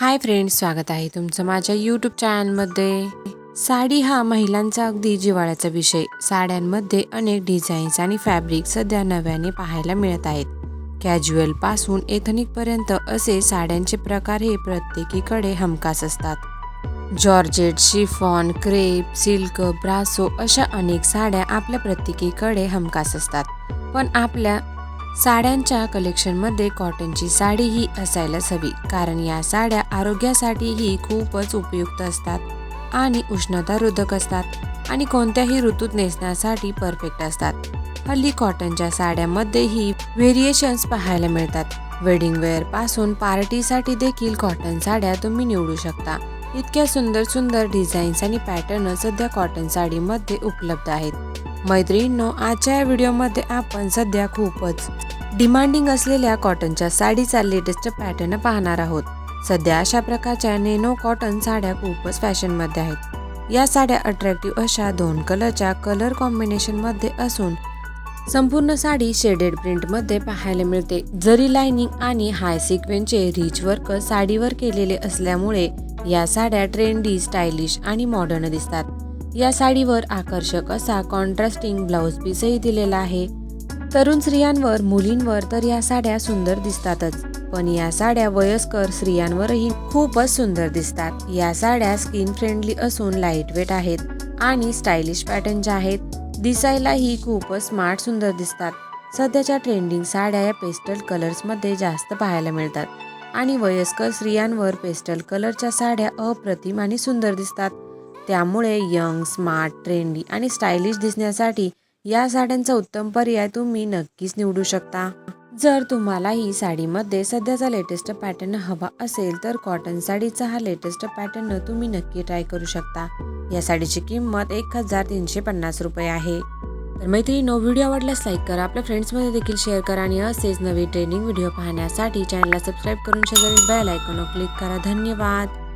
Hi friends स्वागत आहे तुमचं माझ्या यूट्यूब चॅनलमध्ये साडी हा महिलांचा अगदी जिव्हाळ्याचा विषय. साड्यांमध्ये अनेक डिझाईन्स आणि फॅब्रिक सध्या नव्याने पाहायला मिळत आहेत. कॅज्युअलपासून असे साड्यांचे प्रकार हे प्रत्येकीकडे हमखास असतात. Georgette chiffon crepe silk brasso अशा अनेक साड्या आपल्या प्रत्येकीकडे हमखास असतात. पण आपल्या साड्यांच्या कलेक्शनमध्ये कॉटनची साडी ही असायलाच हवी कारण या साड्या आरोग्यासाठीही खूपच उपयुक्त असतात आणि उष्णतारोधक असतात आणि कोणत्याही ऋतूत नेसण्यासाठी परफेक्ट असतात. हल्ली कॉटनच्या साड्यामध्येही व्हेरिएशन्स पाहायला मिळतात. वेडिंग वेअरपासून पार्टीसाठी देखील कॉटन साड्या तुम्ही निवडू शकता. इतक्या सुंदर सुंदर डिझाईन्स आणि पॅटर्न सध्या कॉटन साडीमध्ये उपलब्ध आहेत. मैत्रिणींनो आजच्या या व्हिडिओमध्ये आपण सध्या खूपच डिमांडिंग असलेल्या कॉटनच्या साडीचा लेटेस्ट पॅटर्न पाहणार आहोत. सध्या अशा प्रकारच्या नेनो कॉटन साड्या खूपच फॅशनमध्ये आहेत. या साड्या अट्रॅक्टिव्ह अशा दोन कलरच्या कलर कॉम्बिनेशनमध्ये असून संपूर्ण साडी शेडेड प्रिंटमध्ये पाहायला मिळते. जरी लाइनिंग आणि हाय सिक्वेन्सचे रिच वर्क साडीवर केलेले असल्यामुळे या साड्या ट्रेंडी स्टायलिश आणि मॉडर्न दिसतात. या साडीवर आकर्षक असा कॉन्ट्रास्टिंग ब्लाऊज पीसही दिलेला आहे. तरुण स्त्रियांवर मुलींवर तर या साड्या सुंदर दिसतातच. पण या साड्या वयस्कर स्त्रियांवरही खूपच सुंदर दिसतात. या साड्या स्किन फ्रेंडली असून लाइट वेट आहेत आणि स्टायलिश पॅटर्नच्या आहेत दिसायलाही खूपच स्मार्ट सुंदर दिसतात. सध्याच्या ट्रेंडिंग साड्या या पेस्टल कलर्समध्ये जास्त पाहायला मिळतात. आणि वयस्कर स्त्रियांवर पेस्टल कलरच्या साड्या अप्रतिम आणि सुंदर दिसतात. त्यामुळे यंग स्मार्ट ट्रेंडी आणि स्टायलिश दिसण्यासाठी या साड्यांचा उत्तम पर्याय तुम्ही नक्कीच निवडू शकता. जर तुम्हाला ही साडीमध्ये सध्याचा लेटेस्ट पॅटर्न हवा असेल तर कॉटन साडीचा हा लेटेस्ट पॅटर्न तुम्ही नक्की ट्राय करू शकता. या साडीची किंमत एक हजार तीनशे पन्नास रुपये आहे. तर मैत्रिणी व्हिडिओ आवडल्यास लाईक करा. आपल्या फ्रेंड्समध्ये देखील शेअर करा आणि असेच नवीन ट्रेनिंग व्हिडिओ पाहण्यासाठी चॅनलला सबस्क्राईब करून शेजारी बेल आयकॉनवर क्लिक करा. धन्यवाद!